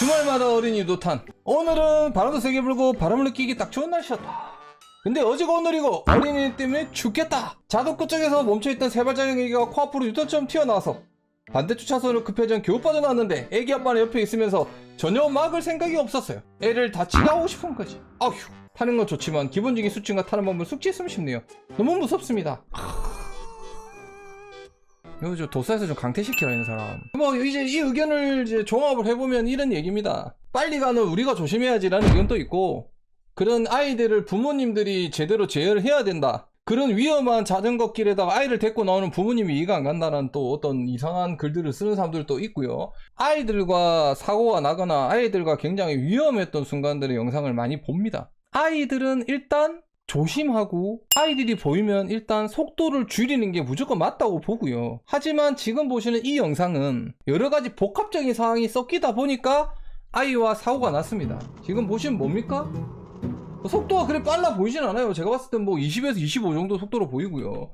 주말마다 어린이 노탄. 오늘은 바람도 세게 불고 바람을 느끼기 딱 좋은 날씨였다. 근데 어제가 오늘이고 어린이 때문에 죽겠다. 자동차 쪽에서 멈춰있던 세 발자국 애기가 코앞으로 유턴처럼 튀어나와서 반대쪽 차선을 급회전 겨우 빠져나왔는데 애기 아빠는 옆에 있으면서 전혀 막을 생각이 없었어요. 애를 다치게 하고 싶은 거지. 아휴 타는 건 좋지만 기본적인 수준과 타는 법을 숙지했으면 싶네요. 너무 무섭습니다 이거 저 도사에서 좀 강퇴시키라 이런 사람. 뭐 이제 이 의견을 이제 종합을 해보면 이런 얘기입니다. 빨리 가는 우리가 조심해야지라는 의견도 있고 그런 아이들을 부모님들이 제대로 제어를 해야 된다. 그런 위험한 자전거 길에다가 아이를 데리고 나오는 부모님이 이해가 안 간다는 또 어떤 이상한 글들을 쓰는 사람들도 있고요. 아이들과 사고가 나거나 아이들과 굉장히 위험했던 순간들의 영상을 많이 봅니다. 아이들은 일단 조심하고 아이들이 보이면 일단 속도를 줄이는 게 무조건 맞다고 보고요. 하지만 지금 보시는 이 영상은 여러 가지 복합적인 상황이 섞이다 보니까 아이와 사고가 났습니다. 지금 보시면 뭡니까? 속도가 그래 빨라 보이진 않아요. 제가 봤을 땐 뭐 20에서 25 정도 속도로 보이고요.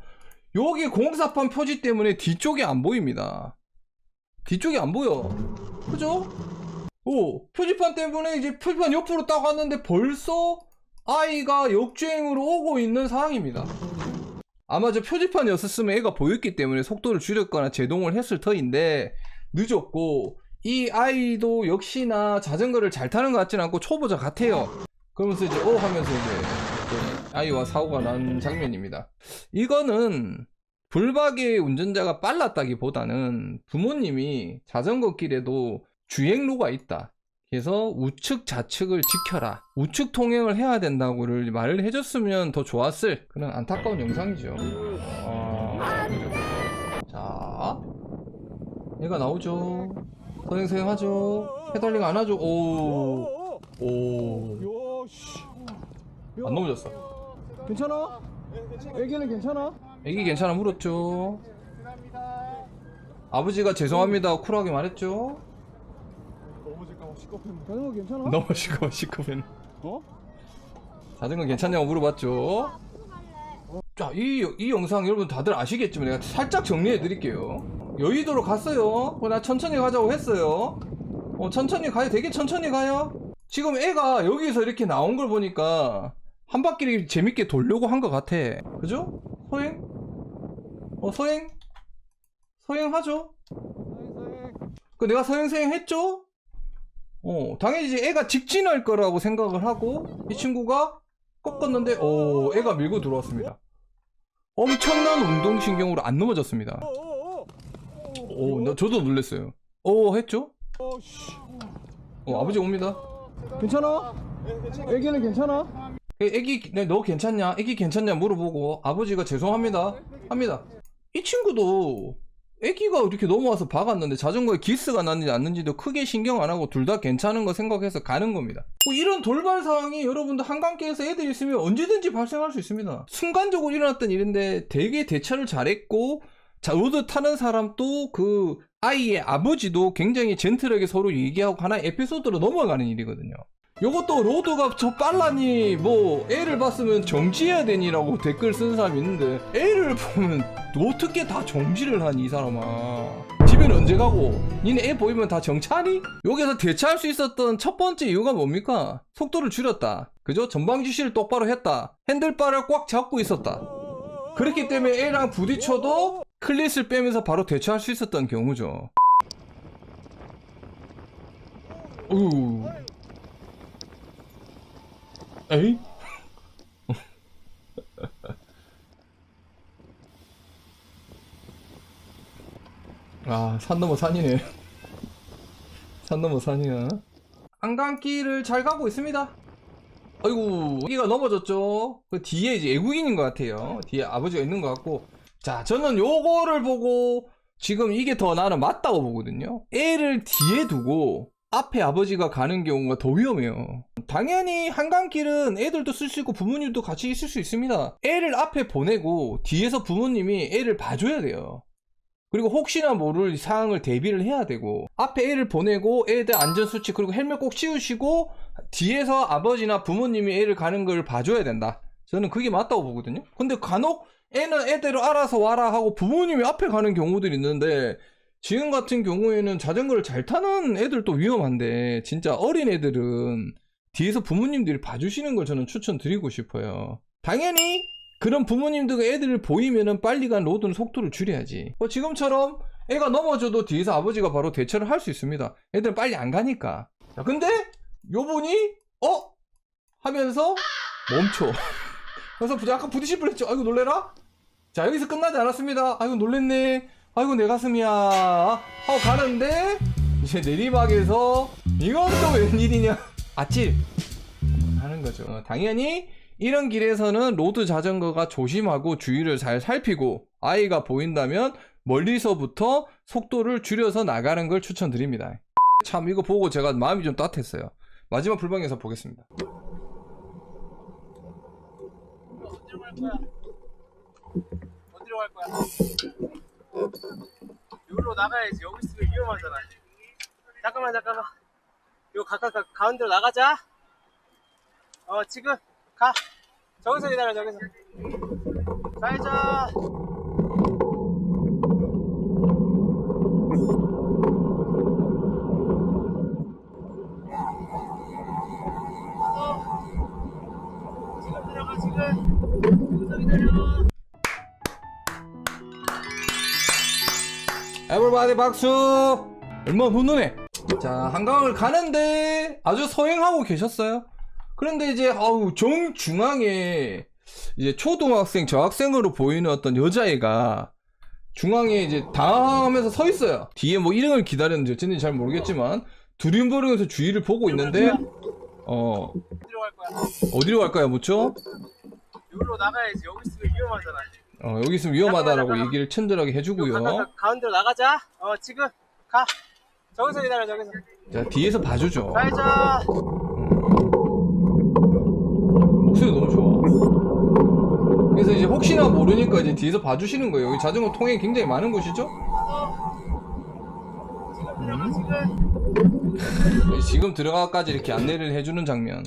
여기 공사판 표지 때문에 뒤쪽이 안 보입니다. 뒤쪽이 안 보여. 그죠? 오, 표지판 때문에 이제 표지판 옆으로 딱 왔는데 벌써 아이가 역주행으로 오고 있는 상황입니다. 아마 저 표지판이었으면 애가 보였기 때문에 속도를 줄였거나 제동을 했을 터인데 늦었고 이 아이도 역시나 자전거를 잘 타는 것 같지는 않고 초보자 같아요. 그러면서 이제 오 하면서 이제 그 아이와 사고가 난 장면입니다. 이거는 불박의 운전자가 빨랐다기보다는 부모님이 자전거 길에도 주행로가 있다. 그래서 우측 좌측을 지켜라. 우측 통행을 해야 된다고를 말을 해줬으면 더 좋았을 그런 안타까운 영상이죠. 어... 자 얘가 나오죠. 선행선행 하죠. 페달링 안 하죠. 오오안 넘어졌어. 괜찮아? 애기는 괜찮아? 애기 괜찮아 물었죠. 아버지가 죄송합니다. 쿨하게 말했죠 넘어질까 봐 시끄럽네. 자전거 괜찮아? 넘어지고 시커면 어? 자전거 괜찮냐고 물어봤죠. 자, 이, 이 영상 여러분 다들 아시겠지만 내가 살짝 정리해 드릴게요. 여의도로 갔어요. 어, 나 천천히 가자고 했어요. 어, 천천히 가요. 되게 천천히 가요. 지금 애가 여기서 이렇게 나온 걸 보니까 한 바퀴를 재밌게 돌려고 한 것 같아. 그죠? 소행? 어, 소행? 소행하죠? 그 내가 서행서행 했죠? 어, 당연히 애가 직진할 거라고 생각을 하고 이 친구가 꺾었는데 오, 애가 밀고 들어왔습니다. 엄청난 운동신경으로 안 넘어졌습니다. 어, 어, 어. 오, 나 저도 놀랬어요. 오, 했죠? 어, 씨. 어, 아버지 옵니다. 괜찮아? 애기는 괜찮아? 애- 애기, 네, 너 괜찮냐? 애기 괜찮냐? 물어보고 아버지가 죄송합니다. 합니다. 이 친구도 애기가 이렇게 넘어와서 박았는데 자전거에 기스가 났는지 안 났는지도 크게 신경 안 하고 둘 다 괜찮은 거 생각해서 가는 겁니다. 뭐 이런 돌발 상황이 여러분들 한강길에서 애들 있으면 언제든지 발생할 수 있습니다. 순간적으로 일어났던 일인데 되게 대처를 잘했고 자, 로드 타는 사람도 그 아이의 아버지도 굉장히 젠틀하게 서로 얘기하고 하나의 에피소드로 넘어가는 일이거든요. 요것도 로드가 저 빨라니 뭐 애를 봤으면 정지해야 되니라고 댓글 쓰는 사람이 있는데 애를 보면 어떻게 다 정지를 하니 이 사람아 집에는 언제 가고 니네 애 보이면 다 정차니? 여기서 대처할 수 있었던 첫 번째 이유가 뭡니까? 속도를 줄였다 그죠? 전방 지시를 똑바로 했다 핸들바를 꽉 잡고 있었다 그렇기 때문에 애랑 부딪혀도 클릿을 빼면서 바로 대처할 수 있었던 경우죠 우 에이? 아, 산 넘어 산이네. 산 넘어 산이야. 안강길을 잘 가고 있습니다. 아이고, 여기가 넘어졌죠? 그 뒤에 이제 외국인인 것 같아요. 뒤에 아버지가 있는 것 같고. 자, 저는 요거를 보고 지금 이게 더 나는 맞다고 보거든요. 애를 뒤에 두고 앞에 아버지가 가는 경우가 더 위험해요. 당연히 한강길은 애들도 쓸 수 있고 부모님도 같이 있을 수 있습니다. 애를 앞에 보내고 뒤에서 부모님이 애를 봐줘야 돼요. 그리고 혹시나 모를 상황을 대비를 해야 되고 앞에 애를 보내고 애들 안전수칙 그리고 헬멧 꼭 씌우시고 뒤에서 아버지나 부모님이 애를 가는 걸 봐줘야 된다. 저는 그게 맞다고 보거든요. 근데 간혹 애는 애대로 알아서 와라 하고 부모님이 앞에 가는 경우들이 있는데 지금 같은 경우에는 자전거를 잘 타는 애들도 위험한데 진짜 어린 애들은 뒤에서 부모님들이 봐주시는 걸 저는 추천드리고 싶어요. 당연히 그런 부모님들 애들을 보이면은 빨리 간 로드는 속도를 줄여야지. 뭐 지금처럼 애가 넘어져도 뒤에서 아버지가 바로 대처를 할 수 있습니다. 애들은 빨리 안 가니까. 자, 근데 요분이 어 하면서 멈춰. 그래서 부- 약간 부딪힐 뻔했죠. 아이고 놀래라. 자 여기서 끝나지 않았습니다. 아이고 놀랬네. 아이고 내 가슴이야. 하고 가는데 이제 내리막에서 이건 또 웬일이냐. 아찔 하는 거죠. 어, 당연히 이런 길에서는 로드 자전거가 조심하고 주의를 잘 살피고 아이가 보인다면 멀리서부터 속도를 줄여서 나가는 걸 추천드립니다. 참 이거 보고 제가 마음이 좀 따뜻했어요. 마지막 불방에서 보겠습니다. 어디로 갈 거야? 어디로 갈 거야? 여기로 나가야지. 여기 있으면 위험하잖아. 잠깐만, 잠깐만. 요 가까 가, 가운데로 나가자. 어, 지금 가. 저기서 기다려, 저기서. 가야자. 지금 들어가, 지금. 여기서 기다려. 에버바디 박수! 얼마나 훈훈해! 자, 한강을 가는데 아주 서행하고 계셨어요. 그런데 이제, 아우, 정중앙에 이제 초등학생, 저학생으로 보이는 어떤 여자애가 중앙에 이제 당황하면서 서 있어요. 뒤에 뭐 일행을 기다렸는지 어쨌는지 잘 모르겠지만, 두림거리면서 주위를 보고 있는데, 어, 어디로 갈 거야? 어디로 갈까요, 무초? 여기로 나가야지. 여기 있으면 위험하잖아. 어, 여기 있으면 위험하다라고 얘기를 친절하게 요 해주고요. 가까 가, 가운데로 나가자. 어, 지금 가. 저기서 기다려, 저기서. 자, 뒤에서 봐주죠. 가야자. 목소리 너무 좋아. 그래서 이제 혹시나 모르니까 이제 뒤에서 봐주시는 거예요. 여기 자전거 통행이 굉장히 많은 곳이죠? 지금. 지금 들어가까지 이렇게 안내를 해주는 장면.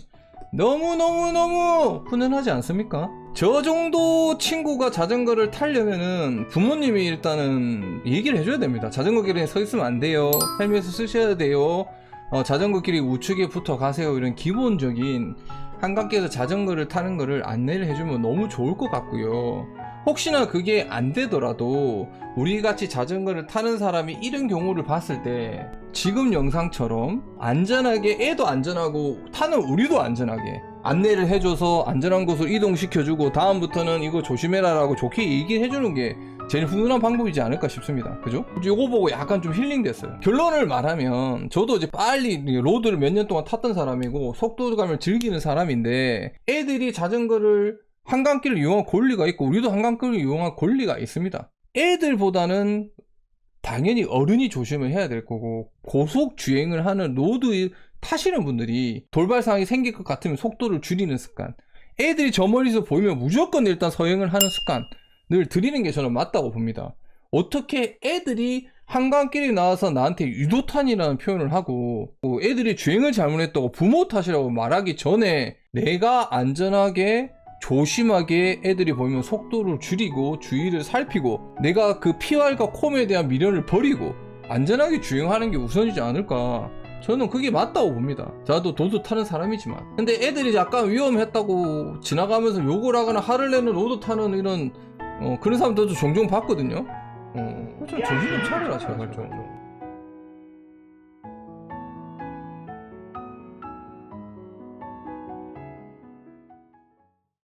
너무너무너무 훈훈하지 않습니까? 저 정도 친구가 자전거를 타려면은 부모님이 일단은 얘기를 해줘야 됩니다. 자전거 길에 서 있으면 안 돼요. 헬멧을 쓰셔야 돼요. 어, 자전거 길이 우측에 붙어 가세요. 이런 기본적인 한강길에서 자전거를 타는 거를 안내를 해주면 너무 좋을 것 같고요. 혹시나 그게 안 되더라도 우리 같이 자전거를 타는 사람이 이런 경우를 봤을 때 지금 영상처럼 안전하게 애도 안전하고 타는 우리도 안전하게 안내를 해줘서 안전한 곳으로 이동시켜주고 다음부터는 이거 조심해라라고 좋게 얘기를 해주는 게 제일 훈훈한 방법이지 않을까 싶습니다. 그죠? 이거 보고 약간 좀 힐링됐어요. 결론을 말하면 저도 이제 빨리 로드를 몇 년 동안 탔던 사람이고 속도감을 즐기는 사람인데 애들이 자전거를 한강길을 이용할 권리가 있고 우리도 한강길을 이용할 권리가 있습니다. 애들보다는 당연히 어른이 조심을 해야 될 거고 고속 주행을 하는 로드 타시는 분들이 돌발 상황이 생길 것 같으면 속도를 줄이는 습관. 애들이 저 멀리서 보이면 무조건 일단 서행을 하는 습관을 들이는 게 저는 맞다고 봅니다. 어떻게 애들이 한강길에 나와서 나한테 유도탄이라는 표현을 하고 뭐 애들이 주행을 잘못했다고 부모 탓이라고 말하기 전에 내가 안전하게 조심하게 애들이 보이면 속도를 줄이고 주의를 살피고 내가 그 피할과 콤에 대한 미련을 버리고 안전하게 주행하는 게 우선이지 않을까 저는 그게 맞다고 봅니다. 저도 도도 타는 사람이지만. 근데 애들이 약간 위험했다고 지나가면서 욕을 하거나 화를 내는 로드 타는 이런 어, 그런 사람들도 종종 봤거든요. 어, 좀 정신 좀 차려라 제발 좀